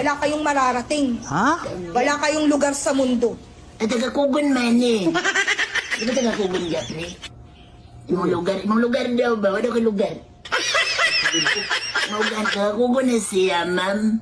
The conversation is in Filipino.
Wala kayong mararating. Ha? Wala kayong lugar sa mundo. Ay, taga Kugon man eh. Di ba taga Kugon Jeffrey? Imong lugar, imong lugar daw ba? Wala ka lugar. Imong lugar, taga Kugon na siya, ma'am.